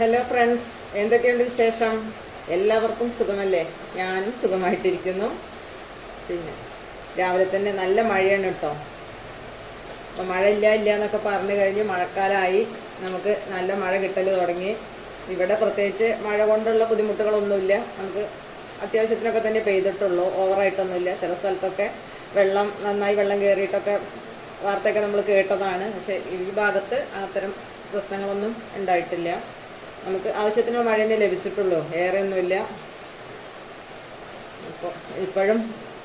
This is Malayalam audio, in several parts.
ഹലോ ഫ്രണ്ട്സ് എന്തൊക്കെയുണ്ട് വിശേഷം? എല്ലാവർക്കും സുഖമല്ലേ? ഞാനും സുഖമായിട്ടിരിക്കുന്നു. പിന്നെ രാവിലെ തന്നെ നല്ല മഴയാണ് കേട്ടോ. അപ്പോൾ മഴ ഇല്ല ഇല്ല എന്നൊക്കെ പറഞ്ഞു കഴിഞ്ഞ് മഴക്കാലമായി നമുക്ക് നല്ല മഴ കിട്ടൽ തുടങ്ങി. ഇവിടെ പ്രത്യേകിച്ച് മഴ കൊണ്ടുള്ള ബുദ്ധിമുട്ടുകളൊന്നുമില്ല. നമുക്ക് അത്യാവശ്യത്തിനൊക്കെ തന്നെ പെയ്തിട്ടുള്ളൂ. ഓവറായിട്ടൊന്നുമില്ല. ചില സ്ഥലത്തൊക്കെ വെള്ളം നന്നായി വെള്ളം കയറിയിട്ടൊക്കെ വാർത്തയൊക്കെ നമ്മൾ കേട്ടതാണ്. പക്ഷേ ഈ ഭാഗത്ത് അത്തരം പ്രശ്നങ്ങളൊന്നും ഉണ്ടായിട്ടില്ല. നമുക്ക് ആവശ്യത്തിന് മഴ തന്നെ ലഭിച്ചിട്ടുള്ളൂ. ഏറെ ഒന്നുമില്ല അപ്പോൾ ഇപ്പോഴും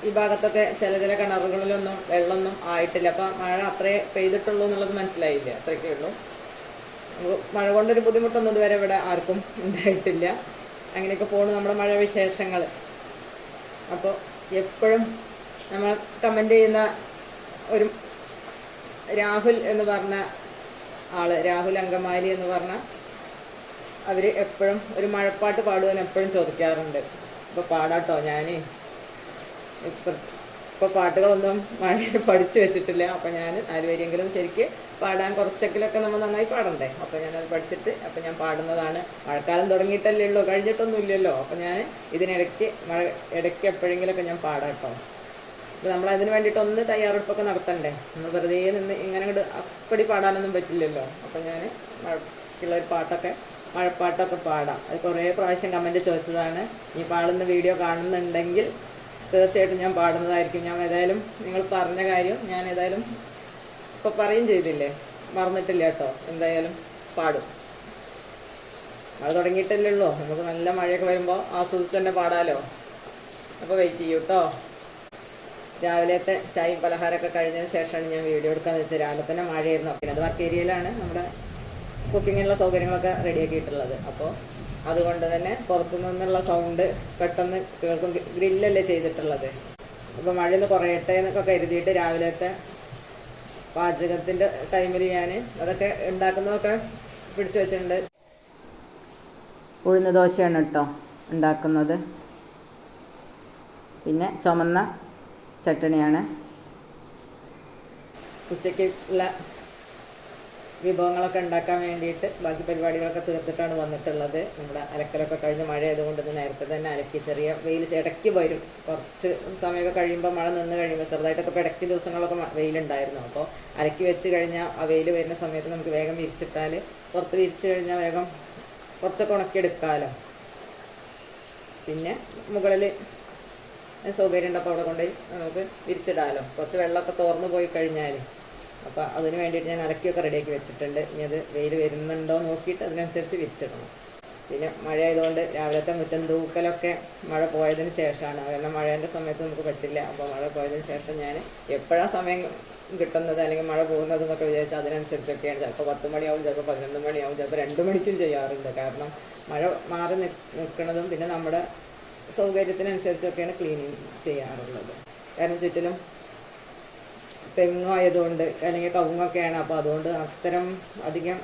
ഈ ഭാഗത്തൊക്കെ ചില ചില കിണറുകളിലൊന്നും വെള്ളമൊന്നും ആയിട്ടില്ല. അപ്പോൾ മഴ അത്രേ പെയ്തിട്ടുള്ളൂ എന്നുള്ളത് മനസ്സിലായില്ല. അത്രയൊക്കെ ഉള്ളൂ. മഴ കൊണ്ടൊരു ബുദ്ധിമുട്ടൊന്നും ഇതുവരെ ഇവിടെ ആർക്കും ഉണ്ടായിട്ടില്ല. അങ്ങനെയൊക്കെ പോണു നമ്മുടെ മഴ വിശേഷങ്ങൾ. അപ്പോൾ എപ്പോഴും നമ്മൾ കമന്റ് ചെയ്യുന്ന ഒരു രാഹുൽ എന്ന് പറഞ്ഞ ആൾ രാഹുൽ അങ്കമാലി എന്ന് പറഞ്ഞ അവർ എപ്പോഴും ഒരു മഴപ്പാട്ട് പാടുവാൻ എപ്പോഴും ചോദിക്കാറുണ്ട്. ഇപ്പോൾ പാടാട്ടോ ഞാൻ ഇപ്പം ഇപ്പോൾ പാട്ടുകളൊന്നും മഴ പഠിച്ചു വെച്ചിട്ടില്ല. അപ്പോൾ ഞാൻ നാല് ശരിക്ക് പാടാൻ കുറച്ചെങ്കിലൊക്കെ നമ്മൾ നന്നായി പാടണ്ടേ? അപ്പോൾ ഞാനത് പഠിച്ചിട്ട് അപ്പോൾ ഞാൻ പാടുന്നതാണ്. മഴക്കാലം തുടങ്ങിയിട്ടല്ലേ ഉള്ളൂ. കഴിഞ്ഞിട്ടൊന്നും ഇല്ലല്ലോ. അപ്പോൾ ഞാൻ ഇതിനിടയ്ക്ക് മഴ ഇടയ്ക്ക് എപ്പോഴെങ്കിലൊക്കെ ഞാൻ പാടാട്ടോ. അപ്പോൾ നമ്മൾ അതിന് വേണ്ടിയിട്ട് ഒന്ന് തയ്യാറെടുപ്പൊക്കെ നടത്തണ്ടേ? നമ്മൾ വെറുതെ നിന്ന് ഇങ്ങനെ അങ്ങോട്ട് അപ്പടി പാടാനൊന്നും പറ്റില്ലല്ലോ. അപ്പോൾ ഞാൻ മഴക്കുള്ള ഒരു പാട്ടൊക്കെ മഴപ്പാട്ടൊക്കെ പാടാം. അത് കുറേ പ്രാവശ്യം കമന്റ് ചോദിച്ചതാണ്. ഈ പാടുന്ന വീഡിയോ കാണുന്നുണ്ടെങ്കിൽ തീർച്ചയായിട്ടും ഞാൻ പാടുന്നതായിരിക്കും. ഞാൻ ഏതായാലും നിങ്ങൾ പറഞ്ഞ കാര്യം ഞാൻ ഏതായാലും ഇപ്പോൾ പറയും ചെയ്തില്ലേ? മറന്നിട്ടില്ല കേട്ടോ. എന്തായാലും പാടും. മഴ തുടങ്ങിയിട്ടല്ലേ ഉള്ളൂ. നമുക്ക് നല്ല മഴയൊക്കെ വരുമ്പോൾ ആസ്വദിച്ച് തന്നെ പാടാലോ. അപ്പോൾ വെയിറ്റ് ചെയ്യൂ കേട്ടോ രാവിലത്തെ ചായയും പലഹാരമൊക്കെ കഴിഞ്ഞതിന് ശേഷമാണ് ഞാൻ വീഡിയോ എടുക്കാന്ന് വെച്ചാൽ രാവിലെ തന്നെ മഴയായിരുന്നു. പിന്നെ അത് വർക്ക് ഏരിയയിലാണ് നമ്മുടെ കുക്കിങ്ങിനുള്ള സൗകര്യങ്ങളൊക്കെ റെഡിയാക്കിയിട്ടുള്ളത്. അപ്പോൾ അതുകൊണ്ട് തന്നെ പുറത്തു നിന്നുള്ള സൗണ്ട് പെട്ടെന്ന് കേൾക്കും. ഗ്രില്ലല്ലേ ചെയ്തിട്ടുള്ളത്. അപ്പോൾ മഴ ഒന്ന് കുറയട്ടെ എന്നൊക്കെ കരുതിയിട്ട് രാവിലത്തെ പാചകത്തിന്റെ ടൈമിൽ ഞാൻ അതൊക്കെ ഉണ്ടാക്കുന്നതൊക്കെ പിടിച്ചു വെച്ചിട്ടുണ്ട്. ഉഴുന്ന ദോശയാണ് കേട്ടോ ഉണ്ടാക്കുന്നത്. പിന്നെ ചുമന്ന ചട്ടണിയാണ്. ഉച്ചയ്ക്കുള്ള വിഭവങ്ങളൊക്കെ ഉണ്ടാക്കാൻ വേണ്ടിയിട്ട് ബാക്കി പരിപാടികളൊക്കെ തീർത്തിട്ടാണ് വന്നിട്ടുള്ളത്. നമ്മുടെ അലക്കലൊക്കെ കഴിഞ്ഞ് മഴ ആയതുകൊണ്ട് നേരത്തെ തന്നെ അലക്കി ചെറിയ വെയിൽ ഇടയ്ക്ക് വരും. കുറച്ച് സമയമൊക്കെ കഴിയുമ്പോൾ മഴ നിന്ന് കഴിയുമ്പോൾ ചെറുതായിട്ടൊക്കെ ഇപ്പോൾ ഇടയ്ക്ക് ദിവസങ്ങളൊക്കെ വെയിലുണ്ടായിരുന്നു. അപ്പോൾ അലക്കി വെച്ച് കഴിഞ്ഞാൽ ആ വെയിൽ വരുന്ന സമയത്ത് നമുക്ക് വേഗം വിരിച്ചിട്ടാൽ പുറത്ത് വിരിച്ച് കഴിഞ്ഞാൽ വേഗം കുറച്ചൊക്കെ ഉണക്കിയെടുക്കാമല്ലോ പിന്നെ മുകളിൽ സൗകര്യം ഉണ്ടപ്പോൾ അവിടെ കൊണ്ടുപോയി നമുക്ക് വിരിച്ചിടാമല്ലോ കുറച്ച് വെള്ളമൊക്കെ തോർന്നു പോയി കഴിഞ്ഞാൽ അപ്പോൾ അതിന് വേണ്ടിയിട്ട് ഞാൻ അലക്കിയൊക്കെ റെഡിയാക്കി വെച്ചിട്ടുണ്ട്. ഇനി അത് വെയിൽ വരുന്നുണ്ടോ നോക്കിയിട്ട് അതിനനുസരിച്ച് വിരിച്ചിടണം. പിന്നെ മഴ ആയതുകൊണ്ട് രാവിലത്തെ മുറ്റം തൂക്കലൊക്കെ മഴ പോയതിന് ശേഷമാണ്. കാരണം മഴേന്റെ സമയത്ത് നമുക്ക് പറ്റില്ല. അപ്പോൾ മഴ പോയതിന് ശേഷം ഞാൻ എപ്പോഴാണ് സമയം കിട്ടുന്നത് അല്ലെങ്കിൽ മഴ പോകുന്നത് എന്നൊക്കെ വിചാരിച്ചാൽ അതിനനുസരിച്ചൊക്കെയാണ്. ചിലപ്പോൾ പത്ത് മണിയാവും ചിലപ്പോൾ പതിനൊന്ന് മണിയാവും ചിലപ്പോൾ രണ്ട് മണിക്കും ചെയ്യാറുണ്ട്. കാരണം മഴ മാറി നിൽ നിൽക്കുന്നതും പിന്നെ നമ്മുടെ സൗകര്യത്തിനനുസരിച്ചൊക്കെയാണ് ക്ലീനിങ് ചെയ്യാറുള്ളത്. കാരണം ചുറ്റിലും തെങ്ങായതുകൊണ്ട് അല്ലെങ്കിൽ കവുങ്ങൊക്കെയാണ്. അപ്പോൾ അതുകൊണ്ട് അത്തരം അധികം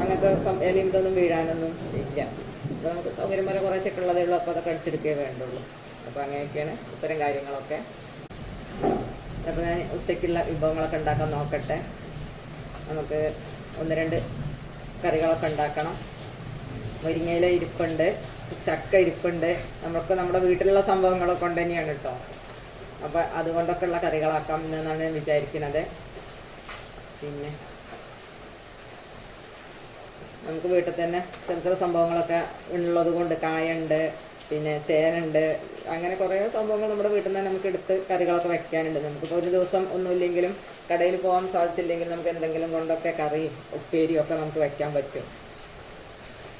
അങ്ങനത്തെ സം- ഇതൊന്നും വീഴാനൊന്നും ഇല്ല. അപ്പോൾ നമുക്ക് സൗകര്യം വരെ കുറച്ചൊക്കെ ഉള്ളതേ ഉള്ളൂ. അപ്പോൾ അതൊക്കെ അടിച്ചെടുക്കേ വേണ്ടുള്ളൂ. അപ്പോൾ അങ്ങനെയൊക്കെയാണ് ഇത്തരം കാര്യങ്ങളൊക്കെ. അപ്പോൾ ഞാൻ ഉച്ചയ്ക്കുള്ള വിഭവങ്ങളൊക്കെ ഉണ്ടാക്കാൻ നോക്കട്ടെ. നമുക്ക് ഒന്ന് രണ്ട് കറികളൊക്കെ ഉണ്ടാക്കണം. മുരിങ്ങയില ഇരിപ്പുണ്ട് ചക്ക ഇരിപ്പുണ്ട്. നമുക്ക് നമ്മുടെ വീട്ടിലുള്ള സംഭവങ്ങളൊക്കെ കൊണ്ട് തന്നെയാണ് കേട്ടോ അപ്പോൾ അതുകൊണ്ടൊക്കെ ഉള്ള കറികളാക്കാം എന്നാണ് ഞാൻ വിചാരിക്കുന്നത്. പിന്നെ നമുക്ക് വീട്ടിൽ തന്നെ ചില ചില സംഭവങ്ങളൊക്കെ ഉള്ളത് കൊണ്ട് കായുണ്ട് പിന്നെ ചേനുണ്ട് അങ്ങനെ കുറേ സംഭവങ്ങൾ നമ്മുടെ വീട്ടിൽ നിന്ന് നമുക്ക് എടുത്ത് കറികളൊക്കെ വെക്കാനുണ്ട്. നമുക്കിപ്പോൾ ഒരു ദിവസം ഒന്നുമില്ലെങ്കിലും കടയിൽ പോകാൻ സാധിച്ചില്ലെങ്കിൽ നമുക്ക് എന്തെങ്കിലും കൊണ്ടൊക്കെ കറിയും ഉപ്പേരിയും ഒക്കെ നമുക്ക് വെക്കാൻ പറ്റും.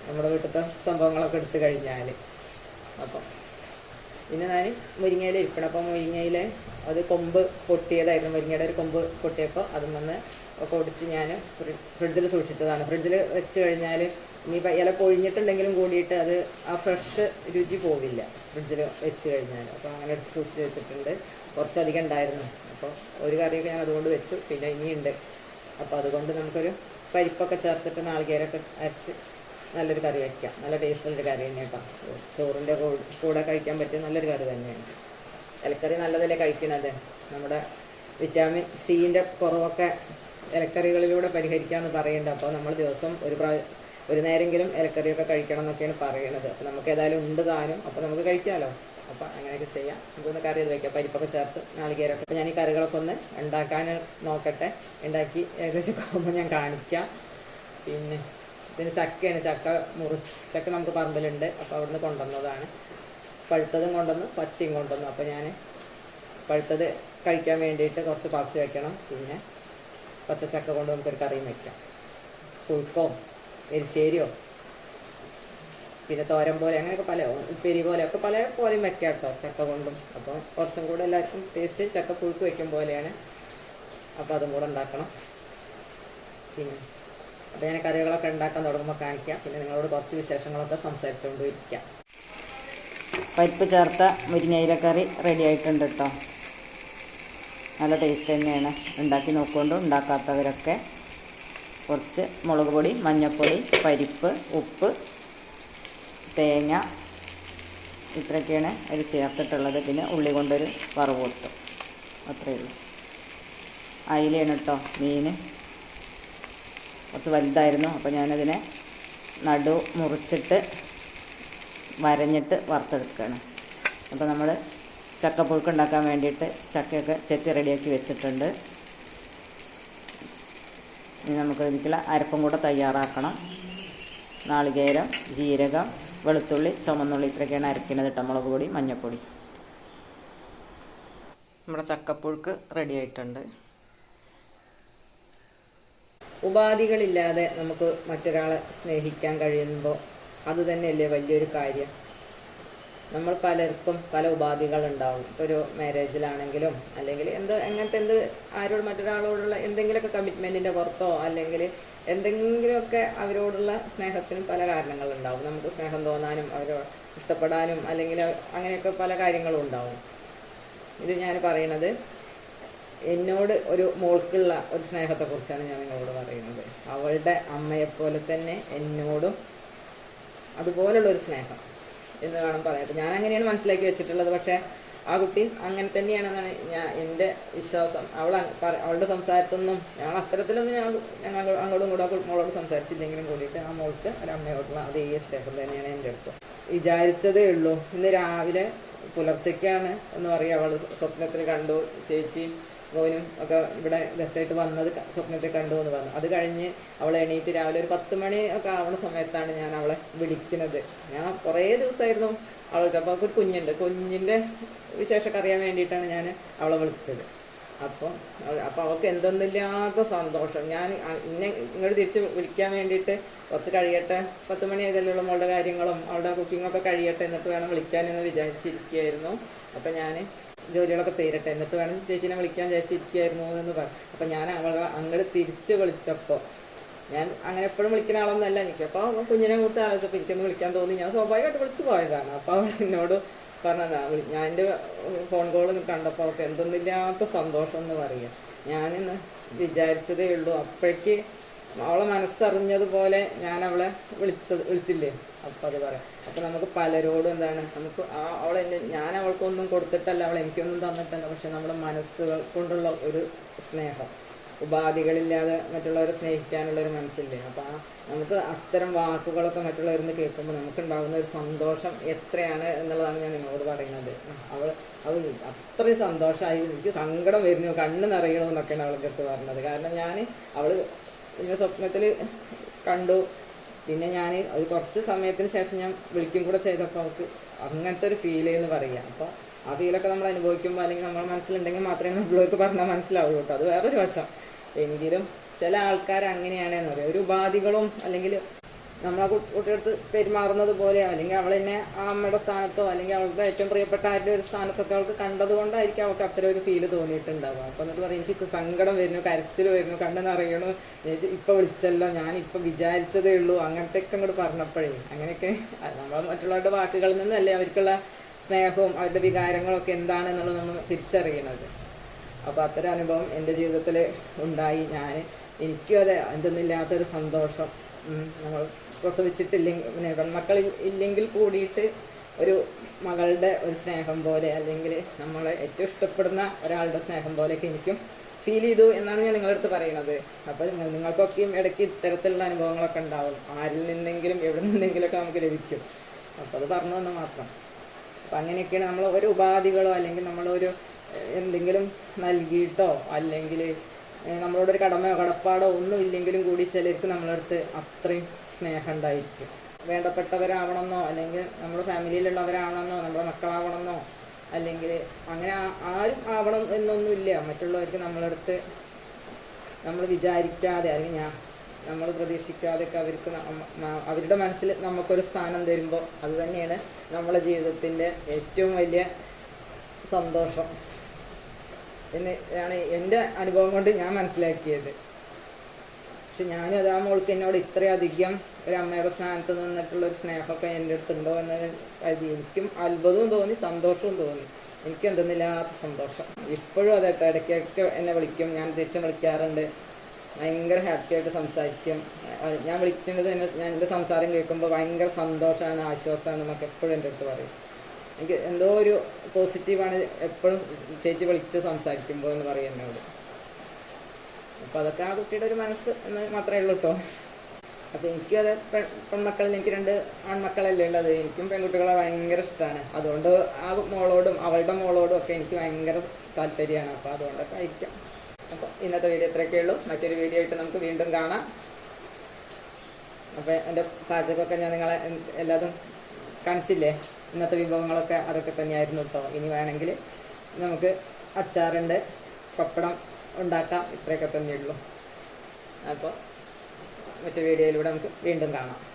നമ്മുടെ വീട്ടിലത്തെ സംഭവങ്ങളൊക്കെ എടുത്തു കഴിഞ്ഞാൽ അപ്പം പിന്നെ ഞാൻ മുരിങ്ങയില ഇരിക്കണം. അപ്പോൾ മുരിങ്ങയില അത് കൊമ്പ് പൊട്ടിയതായിരുന്നു. മുരിങ്ങയുടെ ഒരു കൊമ്പ് പൊട്ടിയപ്പോൾ അതിൽ നിന്ന് ഒക്കെ ഒടിച്ച് ഞാൻ ഫ്രിഡ്ജിൽ സൂക്ഷിച്ചതാണ്. ഫ്രിഡ്ജിൽ വെച്ച് കഴിഞ്ഞാൽ ഇനി ഇല പൊഴിഞ്ഞിട്ടുണ്ടെങ്കിലും കൂടിയിട്ട് അത് ആ ഫ്രഷ് രുചി പോവില്ല ഫ്രിഡ്ജിൽ വെച്ച് കഴിഞ്ഞാൽ. അപ്പോൾ അങ്ങനെ എടുത്ത് സൂക്ഷിച്ച് വെച്ചിട്ടുണ്ട്. കുറച്ചധികം ഉണ്ടായിരുന്നു. അപ്പോൾ ഒരു കറിയൊക്കെ ഞാൻ അതുകൊണ്ട് വെച്ചു. പിന്നെ ഇനിയുണ്ട്. അപ്പോൾ അതുകൊണ്ട് നമുക്കൊരു പരിപ്പൊക്കെ ചേർത്തിട്ട് നാളികേരൊക്കെ അരച്ച് നല്ലൊരു കറി വയ്ക്കാം നല്ല ടേസ്റ്റുള്ളൊരു കറി തന്നെ കേട്ടോ. ചോറിന്റെ കൂടെ കഴിക്കാൻ പറ്റിയ നല്ലൊരു കറി തന്നെയാണ്. ഇലക്കറി നല്ലതല്ലേ കഴിക്കണത്? നമ്മുടെ വിറ്റാമിൻ സീന്റെ കുറവൊക്കെ ഇലക്കറികളിലൂടെ പരിഹരിക്കാമെന്ന് പറയുന്നുണ്ട്. അപ്പോൾ നമ്മൾ ദിവസം ഒരു പ്രാ ഒരു നേരെങ്കിലും ഇലക്കറിയൊക്കെ കഴിക്കണം എന്നൊക്കെയാണ് പറയുന്നത് അപ്പോൾ നമുക്ക് ഏതായാലും ഉണ്ട് താനും. അപ്പോൾ നമുക്ക് കഴിക്കാമല്ലോ അപ്പോൾ അങ്ങനെയൊക്കെ ചെയ്യാം. നമുക്കൊന്ന് കറി ചെയ്ത് വയ്ക്കാം പരിപ്പൊക്കെ ചേർത്ത് നാളികേരമൊക്കെ. അപ്പോൾ ഞാൻ ഈ കറികളൊക്കെ ഒന്ന് ഉണ്ടാക്കാൻ നോക്കട്ടെ. ഉണ്ടാക്കി ഏകദേശം ഞാൻ കാണിക്കാം. പിന്നെ പിന്നെ ചക്കയാണ്. ചക്ക മുറി ചക്ക നമുക്ക് പറമ്പിലുണ്ട്. അപ്പോൾ അവിടുന്ന് കൊണ്ടുവന്നതാണ്. പഴുത്തതും കൊണ്ടുവന്നു പച്ചയും കൊണ്ടുവന്നു. അപ്പോൾ ഞാൻ പഴുത്തത് കഴിക്കാൻ വേണ്ടിയിട്ട് കുറച്ച് പറിച്ച് വെക്കണം. പിന്നെ പച്ച ചക്ക കൊണ്ട് നമുക്കൊരു കറിയും വെക്കാം. പുഴുക്കോ എരിശ്ശേരിയോ പിന്നെ തോരൻ പോലെ അങ്ങനെയൊക്കെ പല ഉപ്പേരി പോലെ ഒക്കെ പല പോലെയും വെക്കാം കേട്ടോ ചക്ക കൊണ്ടും. അപ്പോൾ കുറച്ചും കൂടെ എല്ലാവർക്കും ടേസ്റ്റ് ചക്ക പുഴുക്ക് വെക്കും പോലെയാണ്. അപ്പോൾ അതും കൂടെ ഉണ്ടാക്കണം. പിന്നെ അപ്പോൾ ഞാൻ കറികളൊക്കെ ഉണ്ടാക്കാൻ തുടങ്ങുമ്പോൾ കാണിക്കാം. പിന്നെ നിങ്ങളോട് കുറച്ച് വിശേഷങ്ങളൊക്കെ സംസാരിച്ചുകൊണ്ട് ഇരിക്കാം പരിപ്പ് ചേർത്ത മുരിങ്ങയില കറി റെഡി ആയിട്ടുണ്ട് കേട്ടോ നല്ല ടേസ്റ്റ് തന്നെയാണ്. ഉണ്ടാക്കി നോക്കുകൊണ്ട് ഉണ്ടാക്കാത്തവരൊക്കെ കുറച്ച് മുളക് പൊടി മഞ്ഞൾപ്പൊടി പരിപ്പ് ഉപ്പ് തേങ്ങ ഇത്രയൊക്കെയാണ് അതിൽ ചേർത്തിട്ടുള്ളത്. പിന്നെ ഉള്ളി കൊണ്ടൊരു വറവ് കിട്ടും അത്രയേ ഉള്ളൂ. അയിലാണ് കേട്ടോ മീൻ. കുറച്ച് വലുതായിരുന്നു. അപ്പോൾ ഞാനതിനെ നടു മുറിച്ചിട്ട് വരഞ്ഞിട്ട് വറുത്തെടുക്കുകയാണ്. അപ്പോൾ നമ്മൾ ചക്കപ്പുഴുക്ക് ഉണ്ടാക്കാൻ വേണ്ടിയിട്ട് ചക്കയൊക്കെ ചെത്തി റെഡിയാക്കി വെച്ചിട്ടുണ്ട്. ഇനി നമുക്ക് ഇതിലേക്കുള്ള അരപ്പും കൂടെ തയ്യാറാക്കണം. നാളികേരം ജീരകം വെളുത്തുള്ളി ചുമന്നുള്ളി ഇത്രയൊക്കെയാണ് അരക്കുന്നത് മുളക് പൊടി മഞ്ഞൾപ്പൊടി. നമ്മുടെ ചക്കപ്പുഴുക്ക് റെഡി ആയിട്ടുണ്ട് ഉപാധികളില്ലാതെ നമുക്ക് മറ്റൊരാളെ സ്നേഹിക്കാൻ കഴിയുമ്പോൾ അത് തന്നെയല്ലേ വലിയൊരു കാര്യം. നമ്മൾ പലർക്കും പല ഉപാധികളുണ്ടാവും. ഇപ്പോൾ ഒരു മാരേജിലാണെങ്കിലും അല്ലെങ്കിൽ എന്ത് അങ്ങനത്തെ എന്ത് ആരോട് മറ്റൊരാളോടുള്ള എന്തെങ്കിലുമൊക്കെ കമ്മിറ്റ്മെന്റിന്റെ പുറത്തോ അല്ലെങ്കിൽ എന്തെങ്കിലുമൊക്കെ അവരോടുള്ള സ്നേഹത്തിനും പല കാരണങ്ങളുണ്ടാവും. നമുക്ക് സ്നേഹം തോന്നാനും അവരോട് ഇഷ്ടപ്പെടാനും അല്ലെങ്കിൽ അങ്ങനെയൊക്കെ പല കാര്യങ്ങളും ഉണ്ടാവും. ഇത് ഞാൻ പറയണത് എന്നോട് ഒരു മോൾക്കുള്ള ഒരു സ്നേഹത്തെക്കുറിച്ചാണ് ഞാൻ നിങ്ങളോട് പറയുന്നത്. അവളുടെ അമ്മയെപ്പോലെ തന്നെ എന്നോടും അതുപോലുള്ള ഒരു സ്നേഹം എന്ന് വേണം പറയാം ഞാൻ അങ്ങനെയാണ് മനസ്സിലാക്കി വെച്ചിട്ടുള്ളത്. പക്ഷേ ആ കുട്ടി അങ്ങനെ തന്നെയാണെന്നാണ് ഞാൻ എന്റെ വിശ്വാസം. അവൾ അവളുടെ സംസാരത്തൊന്നും ഞങ്ങൾ അത്തരത്തിലൊന്നും ഞങ്ങൾ ഞങ്ങൾ അങ്ങോട്ടും ഇങ്ങോട്ടും മോളോട് സംസാരിച്ചില്ലെങ്കിലും കൂടിയിട്ട് ആ മോൾക്ക് അമ്മയോടുള്ള അതേ സ്നേഹം തന്നെയാണ് എന്റെ അടുത്ത്. വിചാരിച്ചതേ ഉള്ളൂ. ഇന്ന് രാവിലെ പുലർച്ചയ്ക്കാണ് എന്ന് പറയുക അവൾ സ്വപ്നത്തിൽ കണ്ടു ചേച്ചിയും മോനും ഒക്കെ ഇവിടെ ഗസ്റ്റായിട്ട് വന്നത് സ്വപ്നത്തെ കണ്ടു എന്ന് പറഞ്ഞു. അത് കഴിഞ്ഞ് അവൾ എണീറ്റ് രാവിലെ ഒരു പത്ത് മണി ഒക്കെ ആവുന്ന സമയത്താണ് ഞാൻ അവളെ വിളിക്കുന്നത്. ഞാൻ കുറേ ദിവസമായിരുന്നു അവൾ അപ്പോൾ ഒരു കുഞ്ഞുണ്ട്. കുഞ്ഞിന്റെ വിശേഷമൊക്കെ അറിയാൻ വേണ്ടിയിട്ടാണ് ഞാൻ അവളെ വിളിച്ചത്. അപ്പം അപ്പോൾ അവൾക്ക് എന്തൊന്നില്ലാത്ത സന്തോഷം. ഞാൻ ഇന്നെ ഇങ്ങോട്ട് തിരിച്ച് വിളിക്കാൻ വേണ്ടിയിട്ട് കുറച്ച് കഴിയട്ടെ പത്ത് മണി ആയതല്ലുള്ള മോളുടെ കാര്യങ്ങളും അവളുടെ കുക്കിങ്ങൊക്കെ കഴിയട്ടെ എന്നിട്ട് വേണം വിളിക്കാൻ എന്ന് വിചാരിച്ചിരിക്കുകയായിരുന്നു. അപ്പം ഞാൻ ജോലികളൊക്കെ തീരട്ടെ. എന്നിട്ട് വേണം ചേച്ചീനെ വിളിക്കാൻ വിചാരിച്ചിരിക്കുകയായിരുന്നു എന്ന് പറഞ്ഞു. അപ്പം ഞാൻ അവളെ അങ്ങോട്ട് തിരിച്ച് വിളിച്ചപ്പോൾ ഞാൻ അങ്ങനെ എപ്പോഴും വിളിക്കുന്ന ആളൊന്നല്ല എനിക്ക്. അപ്പോൾ കുഞ്ഞിനെ കുറിച്ച് ആലോചിച്ചപ്പോൾ എനിക്കൊന്ന് വിളിക്കാൻ തോന്നി. ഞാൻ സ്വാഭാവികമായിട്ട് വിളിച്ച് പോയതാണ്. അപ്പോൾ അവൾ എന്നോട് പറഞ്ഞതാ ഞാൻ എന്റെ ഫോൺ കോൾ കണ്ടപ്പോൾ അവൾക്ക് എന്തൊന്നില്ലാത്ത സന്തോഷം എന്ന് പറയുക. ഞാനിന്ന് വിചാരിച്ചതേ ഉള്ളൂ. അപ്പോഴേക്ക് അവളെ മനസ്സറിഞ്ഞതുപോലെ ഞാൻ അവളെ വിളിച്ചത് വിളിച്ചില്ലേ? അപ്പം അത് പറയാം. അപ്പം നമുക്ക് പലരോടും എന്താണ് നമുക്ക് ആ അവൾ എന്നെ- ഞാൻ അവൾക്കൊന്നും കൊടുത്തിട്ടല്ല അവൾ എനിക്കൊന്നും തന്നിട്ടല്ല പക്ഷെ നമ്മുടെ മനസ്സുകൾ കൊണ്ടുള്ള ഒരു സ്നേഹം. ഉപാധികളില്ലാതെ മറ്റുള്ളവരെ സ്നേഹിക്കാനുള്ള ഒരു മനസ്സില്ലേ? അപ്പം ആ നമുക്ക് അത്തരം വാക്കുകളൊക്കെ മറ്റുള്ളവരിൽ നിന്ന് കേൾക്കുമ്പോൾ നമുക്കുണ്ടാകുന്ന ഒരു സന്തോഷം എത്രയാണ് എന്നുള്ളതാണ് ഞാൻ നിങ്ങളോട് പറയുന്നത്. അവൾ അവൾ അത്രയും സന്തോഷമായി എനിക്ക് സങ്കടം വരുന്നു കണ്ണ് നിറയണമെന്നൊക്കെയാണ് അവളുടെ അടുത്ത് പറഞ്ഞത്. കാരണം ഞാൻ അവൾ ഇന്ന സ്വപ്നത്തിൽ കണ്ടു പിന്നെ ഞാൻ ഒരു കുറച്ച് സമയത്തിന് ശേഷം ഞാൻ വിളിക്കും കൂടെ ചെയ്തപ്പോൾ അവൾക്ക് അങ്ങനത്തെ ഒരു ഫീൽ എന്ന് പറയുക അപ്പോൾ ആ ഫീലൊക്കെ നമ്മൾ അനുഭവിക്കുമ്പോൾ അല്ലെങ്കിൽ നമ്മുടെ മനസ്സിലുണ്ടെങ്കിൽ മാത്രമേ മറ്റുള്ളവർക്ക് പറഞ്ഞാൽ മനസ്സിലാവുള്ളൂ കേട്ടോ. അത് വേറൊരു വശം. എങ്കിലും ചില ആൾക്കാർ അങ്ങനെയാണ് എന്ന് പറയാം. ഒരു ഉപാധികളും അല്ലെങ്കിൽ നമ്മളെ കുട്ടികൾക്ക് പെരുമാറുന്നത് പോലെയോ അല്ലെങ്കിൽ അവൾ എന്നെ ആ അമ്മയുടെ സ്ഥാനത്തോ അല്ലെങ്കിൽ അവൾക്ക് ഏറ്റവും പ്രിയപ്പെട്ട ആരുടെ ഒരു സ്ഥാനത്തൊക്കെ അവൾക്ക് കണ്ടത് കൊണ്ടായിരിക്കും അവൾക്ക് അത്ര ഒരു ഫീൽ തോന്നിയിട്ടുണ്ടാവുക. അപ്പോൾ എന്നിട്ട് പറയും എനിക്ക് സങ്കടം വരുന്നു കരച്ചിൽ വരുന്നു കണ്ടെന്ന് അറിയണു ഇപ്പൊ വിളിച്ചല്ലോ ഞാൻ ഇപ്പൊ വിചാരിച്ചതേ ഉള്ളൂ അങ്ങനത്തെ ഒക്കെ അങ്ങോട്ട് പറഞ്ഞപ്പോഴേ. അങ്ങനെയൊക്കെ നമ്മൾ മറ്റുള്ളവരുടെ വാക്കുകളിൽ നിന്നല്ലേ അവർക്കുള്ള സ്നേഹവും അവരുടെ വികാരങ്ങളൊക്കെ എന്താണെന്നുള്ളത് നമ്മൾ തിരിച്ചറിയണത്. അപ്പോൾ അത്തരം അനുഭവം എന്റെ ജീവിതത്തിൽ ഉണ്ടായി. ഞാൻ എനിക്കും അതെ എന്തെന്നില്ലാത്തൊരു സന്തോഷം. നമ്മൾ പ്രസവിച്ചിട്ടില്ലെങ്കിൽ പിന്നെ പെൺമക്കൾ ഇല്ലെങ്കിൽ കൂടിയിട്ട് ഒരു മകളുടെ ഒരു സ്നേഹം പോലെ അല്ലെങ്കിൽ നമ്മൾ ഏറ്റവും ഇഷ്ടപ്പെടുന്ന ഒരാളുടെ സ്നേഹം പോലെയൊക്കെ എനിക്കും ഫീൽ ചെയ്തു എന്നാണ് ഞാൻ നിങ്ങളടുത്ത് പറയുന്നത്. അപ്പോൾ നിങ്ങൾ നിങ്ങൾക്കൊക്കെയും ഇടയ്ക്ക് ഇത്തരത്തിലുള്ള അനുഭവങ്ങളൊക്കെ ഉണ്ടാവും. ആരിൽ നിന്നെങ്കിലും എവിടെ നിന്നെങ്കിലുമൊക്കെ നമുക്ക് ലഭിക്കും. അപ്പോൾ അത് പറഞ്ഞു തന്നെ മാത്രം. അപ്പം അങ്ങനെയൊക്കെയാണ് നമ്മൾ ഒരു ഉപാധികളോ അല്ലെങ്കിൽ നമ്മളൊരു എന്തെങ്കിലും നൽകിയിട്ടോ അല്ലെങ്കിൽ നമ്മളോടൊരു കടമയോ കടപ്പാടോ ഒന്നും ഇല്ലെങ്കിലും കൂടി ചിലർക്ക് നമ്മളടുത്ത് അത്രയും സ്നേഹം ഉണ്ടായിരിക്കും വേണ്ടപ്പെട്ടവരാവണമെന്നോ അല്ലെങ്കിൽ നമ്മുടെ ഫാമിലിയിലുള്ളവരാവണമെന്നോ നമ്മുടെ മക്കളാവണമെന്നോ അല്ലെങ്കിൽ അങ്ങനെ ആരും ആവണം എന്നൊന്നുമില്ല. മറ്റുള്ളവർക്ക് നമ്മളടുത്ത് നമ്മൾ വിചാരിക്കാതെ അല്ലെങ്കിൽ ഞാൻ നമ്മൾ പ്രതീക്ഷിക്കാതെയൊക്കെ അവർക്ക് അവരുടെ മനസ്സിൽ നമുക്കൊരു സ്ഥാനം തരുമ്പോൾ അത് തന്നെയാണ് നമ്മളെ ജീവിതത്തിന്റെ ഏറ്റവും വലിയ സന്തോഷം. എന്ന് ആണ് എന്റെ അനുഭവം കൊണ്ട് ഞാൻ മനസ്സിലാക്കിയത്. പക്ഷെ ഞാനത് ആ മോൾക്ക് എന്നോട് ഇത്രയധികം ഒരു അമ്മയുടെ സ്ഥാനത്ത് നിന്നിട്ടുള്ള ഒരു സ്നേഹമൊക്കെ എന്റെ അടുത്തുണ്ടോ എന്ന് കരുതി. എനിക്കും അത്ഭുതവും തോന്നി സന്തോഷവും തോന്നി. എനിക്ക് എന്തെന്നില്ലാത്ത സന്തോഷം. ഇപ്പോഴും അതെട്ടോ ഇടയ്ക്കൊക്കെ എന്നെ വിളിക്കും. ഞാൻ തിരിച്ചും വിളിക്കാറുണ്ട്. ഭയങ്കര ഹാപ്പി ആയിട്ട് സംസാരിക്കും. ഞാൻ വിളിക്കുന്നത് തന്നെ ഞാൻ എന്റെ സംസാരം കേൾക്കുമ്പോൾ ഭയങ്കര സന്തോഷമാണ് ആശ്വാസമാണ് നമുക്ക് എപ്പോഴും എന്റെ അടുത്ത് പറയും. എനിക്ക് എന്തോ ഒരു പോസിറ്റീവാണ് എപ്പോഴും ചേച്ചി വിളിച്ച് സംസാരിക്കുമ്പോൾ എന്ന് പറയും എന്നോട്. അപ്പോൾ അതൊക്കെ ആ കുട്ടിയുടെ ഒരു മനസ്സ് എന്ന് മാത്രമേ ഉള്ളൂ കേട്ടോ അപ്പോൾ എനിക്കും അത് പെൺ പെൺമക്കളിൽ എനിക്ക് രണ്ട് ആൺമക്കളല്ലേ ഉള്ളത്. എനിക്കും പെൺകുട്ടികളെ ഭയങ്കര ഇഷ്ടമാണ് അതുകൊണ്ട് ആ മോളോടും അവളുടെ മോളോടും ഒക്കെ എനിക്ക് ഭയങ്കര താല്പര്യമാണ്. അപ്പോൾ അതുകൊണ്ടൊക്കെ ആയിരിക്കാം. അപ്പോൾ ഇന്നത്തെ വീഡിയോ ഇത്രയൊക്കെ ഉള്ളൂ. മറ്റൊരു വീഡിയോ ആയിട്ട് നമുക്ക് വീണ്ടും കാണാം. അപ്പോൾ എന്റെ പാചകമൊക്കെ ഞാൻ നിങ്ങളെ എല്ലാതും കാണിച്ചില്ലേ? ഇന്നത്തെ വിഭവങ്ങളൊക്കെ അതൊക്കെ തന്നെയായിരുന്നു കേട്ടോ ഇനി വേണമെങ്കിൽ നമുക്ക് അച്ചാറുണ്ട് പപ്പടം ഉണ്ടാക്കാം. ഇത്രയൊക്കെ തന്നെയുള്ളൂ. അപ്പോൾ മറ്റു വീഡിയോയിലൂടെ നമുക്ക് വീണ്ടും കാണാം.